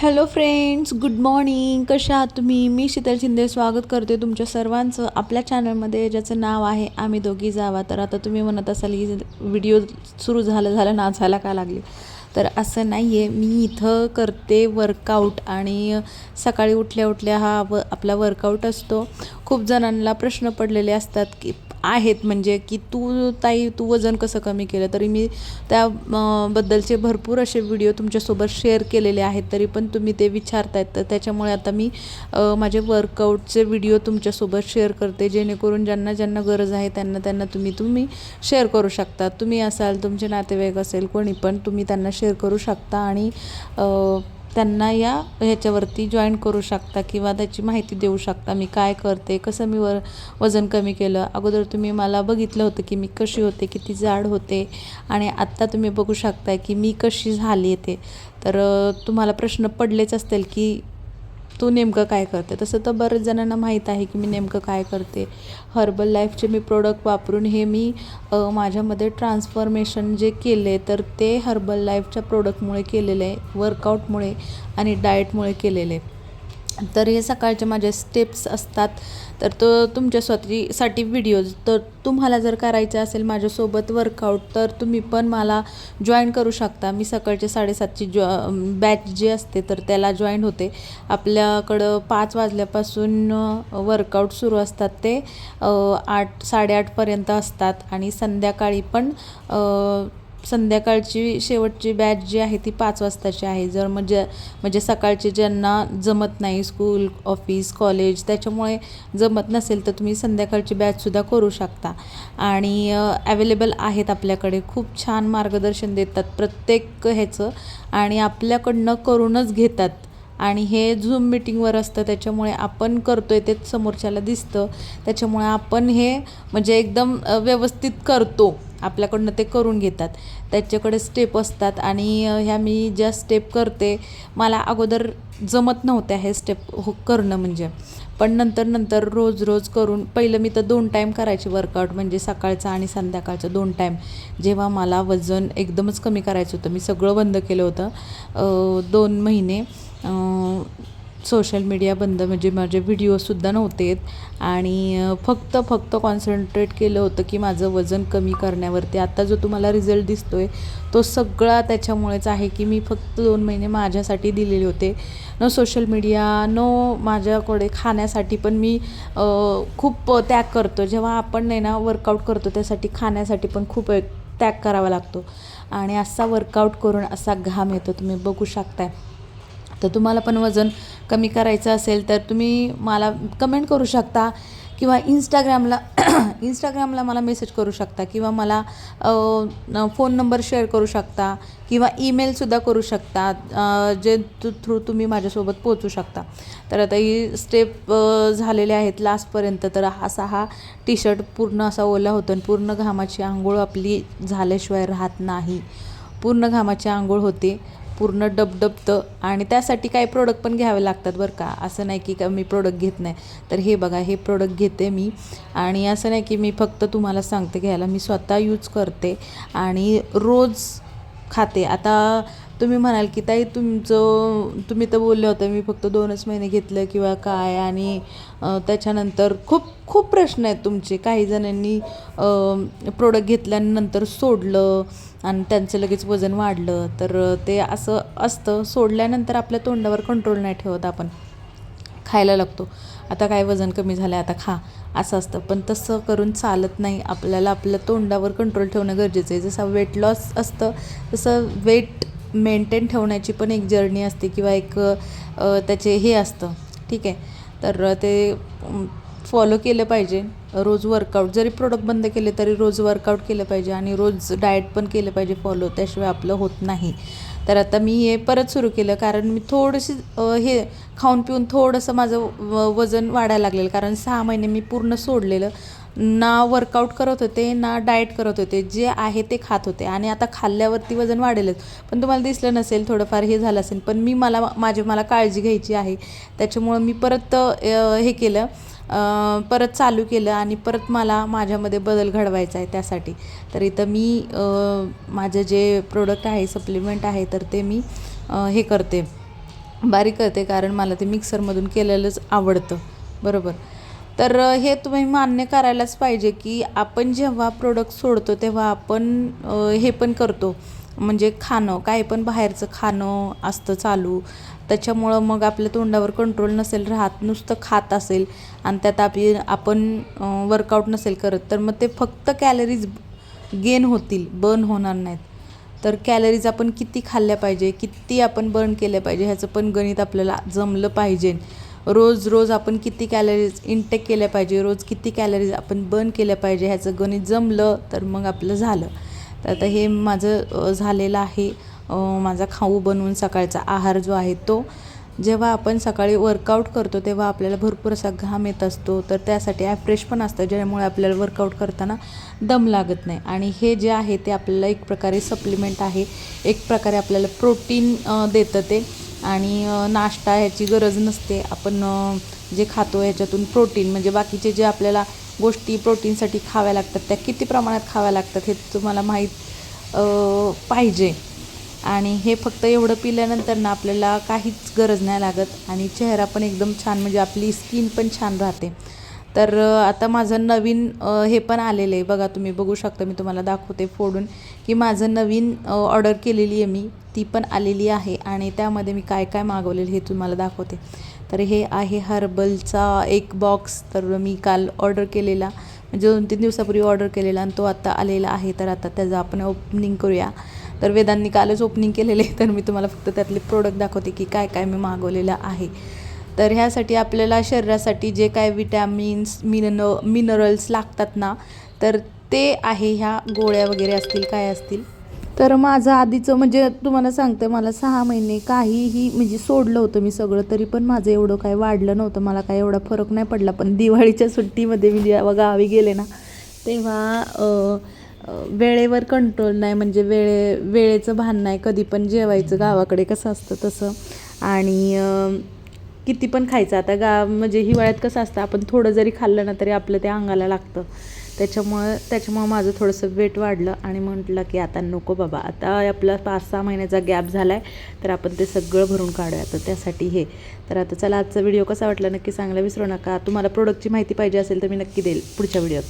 Hello friends good morning कशा आहात तुम्ही? मी शीतल शिंदे. स्वागत करते तुमच्या सर्वांचं आपल्या चॅनलमध्ये ज्याचं नाव आहे आम्ही दोघी जावा. तर आता तुम्ही म्हणत असाल की व्हिडिओ सुरू झालं झालं नाचायला का लागली? तर असं नाही आहे मी इथं करते वर्कआउट आणि सकाळी उठल्या उठल्या हा व आपला वर्कआउट असतो. खूप जणांना प्रश्न पडलेले असतात की आहेत म्हणजे की तू ताई तू वजन कसं कमी केलं? तरी मी त्या बद्दलचे भरपूर असे व्हिडिओ तुमच्यासोबत शेअर केलेले आहेत तरी पण तुम्ही ते विचारतायत. तर त्याच्यामुळे आता मी माझे वर्कआउटचे व्हिडिओ तुमच्यासोबत शेअर करते जेणेकरून ज्यांना ज्यांना गरज आहे त्यांना त्यांना तुम्ही तुम्ही शेअर करू शकता. तुम्ही असाल तुमचे नातेवाईक असेल कोणी पण तुम्ही त्यांना शेअर करू शकता आणि त्यांना या ह्याच्यावरती जॉईन करू शकता किंवा त्याची माहिती देऊ शकता मी काय करते कसं मी वर वजन कमी केलं. अगोदर तुम्ही मला बघितलं होतं की मी कशी होते किती जाड होते आणि आत्ता तुम्ही बघू शकताय की मी कशी झाली ते. तर तुम्हाला प्रश्न पडलेच असतील की तू नेमकं काय करते तसं तर बरेच जणांना माहीत आहे की मी नेमकं काय करते हर्बल लाईफचे मी प्रोडक्ट वापरून हे मी माझ्यामध्ये ट्रान्सफॉर्मेशन जे केले तर ते हर्बल लाईफच्या प्रोडक्टमुळे केलेलं आहे वर्कआउटमुळे आणि डाएटमुळे केलेले आहे. तर हे सकाळचे माझे स्टेप्स असतात. तर तो तुमच्या स्वतःसाठी व्हिडिओज तर तुम्हाला जर करायचं असेल माझ्यासोबत वर्कआउट तर तुम्ही पण मला जॉईन करू शकता. मी सकाळचे साडेसातची जॉ बॅच जी असते तर त्याला जॉईन होते. आपल्याकडं पाच वाजल्यापासून वर्कआउट सुरू असतात ते आठ साडेआठपर्यंत असतात. आणि संध्याकाळी पण संध्याकाळची शेवटची बॅच जी आहे ती पाच वाजताची आहे. जर म्हणजे म्हणजे सकाळचे ज्यांना जमत नाही स्कूल ऑफिस कॉलेज त्याच्यामुळे जमत नसेल तर तुम्ही संध्याकाळची बॅचसुद्धा करू शकता. आणि ॲवेलेबल आहेत आपल्याकडे. खूप छान मार्गदर्शन देतात प्रत्येक ह्याचं. आणि आपल्याकडनं करूनच घेतात. आणि हे झूम मिटिंगवर असतं. त्याच्यामुळे आपण करतो आहे तेच समोरच्याला दिसतं. त्याच्यामुळे आपण हे म्हणजे एकदम व्यवस्थित करतो. आपल्याकडनं ते करून घेतात. त्याच्याकडे स्टेप असतात आणि ह्या मी ज्या स्टेप करते मला अगोदर जमत नव्हत्या हे स्टेप हो करणं म्हणजे. पण नंतर नंतर रोज रोज करून पहिलं मी तर दोन टाईम करायचे वर्कआउट म्हणजे सकाळचं आणि संध्याकाळचं दोन टाईम जेव्हा मला वजन एकदमच कमी करायचं होतं मी सगळं बंद केलं होतं. दोन महिने सोशल मीडिया बंद म्हणजे माझे व्हिडिओसुद्धा नव्हते आणि फक्त फक्त कॉन्सन्ट्रेट केलं होतं की माझं वजन कमी करण्यावरती. आता जो तुम्हाला रिझल्ट दिसतो आहे तो सगळा त्याच्यामुळेच आहे की मी फक्त दोन महिने माझ्यासाठी दिलेले होते. नो सोशल मीडिया नो माझ्याकडे खाण्यासाठी पण मी खूप त्याग करतो. जेव्हा आपण नाही ना वर्कआउट करतो त्यासाठी खाण्यासाठी पण खूप त्याग करावा लागतो. आणि असा वर्कआउट करून असा घाम येतो. तुम्ही बघू शकताय. तर तुम्हाला पण वजन कमी करायचं असेल तर तुम्ही मला कमेंट करू शकता किंवा इंस्टाग्रामला इंस्टाग्रामला मला मेसेज करू शकता किंवा मला फोन नंबर शेअर करू शकता किंवा ईमेलसुद्धा करू शकता जे थ्रू तुम्ही माझ्यासोबत पोचू शकता. तर आता ही स्टेप झालेले आहेत लास्टपर्यंत तर असा हा टी शर्ट पूर्ण असा ओला होतो आणि पूर्ण घामाची आंघोळ आपली झाल्याशिवाय राहत नाही. पूर्ण घामाची आंघोळ होते. पूर्ण डबडबतं आणि त्यासाठी काही प्रोडक्ट पण घ्यावे लागतात बरं का. असं नाही की का मी प्रोडक्ट घेत नाही. तर हे बघा हे प्रोडक्ट घेते मी. आणि असं नाही की मी फक्त तुम्हाला सांगते घ्यायला मी स्वतः यूज करते आणि रोज खाते. आता तुम्ही म्हणाल की ताई तुमचं तुम्ही तर बोलले होते मी फक्त दोनच महिने घेतलं किंवा काय आणि त्याच्यानंतर खूप खूप प्रश्न आहेत तुमचे. काही जणांनी प्रोडक्ट घेतल्यानंतर सोडलं आणि त्यांचं लगेच वजन वाढलं. तर ते असं असतं. सोडल्यानंतर आपल्या तोंडावर कंट्रोल नाही ठेवत आपण. खायला लागतो. आता काय वजन कमी झालं आहे आता खा. असं असतं. पण तसं करून चालत नाही. आपल्याला आपल्या तोंडावर कंट्रोल ठेवणं गरजेचं आहे. जसं वेट लॉस असतं तसं वेट मेंटेन ठेवण्याची पण एक जर्नी असते किंवा एक त्याचे हे असतं. ठीक आहे? तर ते फॉलो केलं पाहिजे. रोज वर्कआउट जरी प्रोडक्ट बंद केले तरी रोज वर्कआउट केलं पाहिजे आणि रोज डाएट पण केलं पाहिजे फॉलो त्याशिवाय आपलं होत नाही. तर आता मी हे परत सुरू केलं कारण मी थोडीशी हे खाऊन पिऊन थोडंसं माझं व वजन वाढायला लागलेलं. कारण सहा महिने मी पूर्ण सोडलेलं. ना वर्कआउट करत होते ना डाएट करत होते जे आहे ते खात होते. आणि आता खाल्ल्यावरती वजन वाढेलच. पण तुम्हाला दिसलं नसेल थोडंफार हे झालं असेल पण मी मला माझी मला काळजी घ्यायची आहे. त्याच्यामुळं मी परत हे केलं परत चालू केलं आणि परत मला माझ्यामध्ये बदल घडवायचा आहे त्यासाठी. तर इथं मी माझं जे प्रोडक्ट आहे सप्लिमेंट आहे तर ते मी हे करते. बारीक करते कारण मला ते मिक्सरमधून केलेलंच आवडतं. बरोबर. तर हे तुम्ही मान्य करायलाच पाहिजे की आपण जेव्हा प्रोडक्ट सोडतो तेव्हा आपण हे पण करतो. म्हणजे खाणं काय पण बाहेरचं खाणं असतं चालू. त्याच्यामुळं मग आपल्या तोंडावर कंट्रोल नसेल राहत नुसतं खात असेल आणि त्यात आपली आपण वर्कआउट नसेल करत तर मग ते फक्त कॅलरीज गेन होतील बर्न होणार नाहीत. तर कॅलरीज आपण किती खाल्ल्या पाहिजे किती आपण बर्न केल्या पाहिजे ह्याचं पण गणित आपल्याला जमलं पाहिजे. रोज रोज आपण किती कॅलरीज इनटेक केल्या पाहिजे रोज किती कॅलरीज आपण बर्न केल्या पाहिजे ह्याचं गणित जमलं तर मग आपलं झालं. तर आता हे माझं झालेलं आहे. माझा खाऊ बनवून सकाळचा आहार जो आहे तो जेव्हा आपण सकाळी वर्कआउट करतो तेव्हा आपल्याला भरपूर असा घाम येत असतो. तर त्यासाठी ॲफ्रेश पण असतं ज्यामुळे आपल्याला वर्कआउट करताना दम लागत नाही. आणि हे जे आहे ते आपल्याला एक प्रकारे सप्लिमेंट आहे. एक प्रकारे आपल्याला प्रोटीन देतं ते. आणि नाश्ता ह्याची गरज नसते. आपण जे खातो ह्याच्यातून प्रोटीन म्हणजे बाकीचे जे आपल्याला गोष्टी प्रोटीनसाठी खाव्या लागतात त्या किती प्रमाणात खाव्या लागतात हे तुम्हाला माहीत पाहिजे. आणि हे फक्त एवढं पिल्यानंतर ना आपल्याला काहीच गरज नाही लागत आणि चेहरा पण एकदम छान म्हणजे आपली स्किन पण छान राहते. तर आता माझं नवीन हे पण आलेलं आहे. बघा तुम्ही बघू शकता मी तुम्हाला दाखवते फोडून. की माझं नवीन ऑर्डर केलेली आहे मी ती पण आलेली आहे आणि त्यामध्ये मी काय काय मागवलेलं हे तुम्हाला दाखवते. तर हे आहे हर्बलचा एक बॉक्स तर मी काल ऑर्डर केलेला. म्हणजे दोन तीन दिवसापूर्वी ऑर्डर केलेला आणि तो आत्ता आलेला आहे. तर आता त्याचं आपण ओपनिंग करूया. तर वेदांनी कालच ओपनिंग केलेले आहे. तर मी तुम्हाला फक्त त्यातले प्रोडक्ट दाखवते की काय काय मी मागवलेलं आहे. तर ह्यासाठी आपल्याला शरीरासाठी जे काय विटॅमिन्स मिनन मिनरल्स लागतात ना तर ते आहे ह्या गोळ्या वगैरे असतील काय असतील. तर माझं आधीचं म्हणजे तुम्हाला सांगते मला सहा महिने काहीही म्हणजे सोडलं होतं मी सगळं तरी पण माझं एवढं काय वाढलं नव्हतं. मला काय एवढा फरक नाही पडला पण दिवाळीच्या सुट्टीमध्ये मी जेव्हा गावी गेले ना तेव्हा वेळेवर कंट्रोल नाही म्हणजे वेळे वेळेचं भान नाही कधी पण जेवायचं गावाकडे कसं असतं तसं. आणि किती पण खायचं. आता गा म्हणजे हिवाळ्यात कसं असतं आपण थोडं जरी खाल्लं ना तरी आपलं ते अंगाला लागतं. त्याच्यामुळं त्याच्यामुळं माझं थोडंसं वेट वाढलं आणि म्हटलं की आता नको बाबा. आता आपला पाच सहा महिन्याचा गॅप झाला आहे तर आपण ते सगळं भरून काढूया. तर त्यासाठी हे. तर आता चला आजचा व्हिडिओ कसा वाटला नक्की सांगायला विसरू नका. तुम्हाला प्रोडक्टची माहिती पाहिजे असेल तर मी नक्की देईल पुढच्या व्हिडिओत.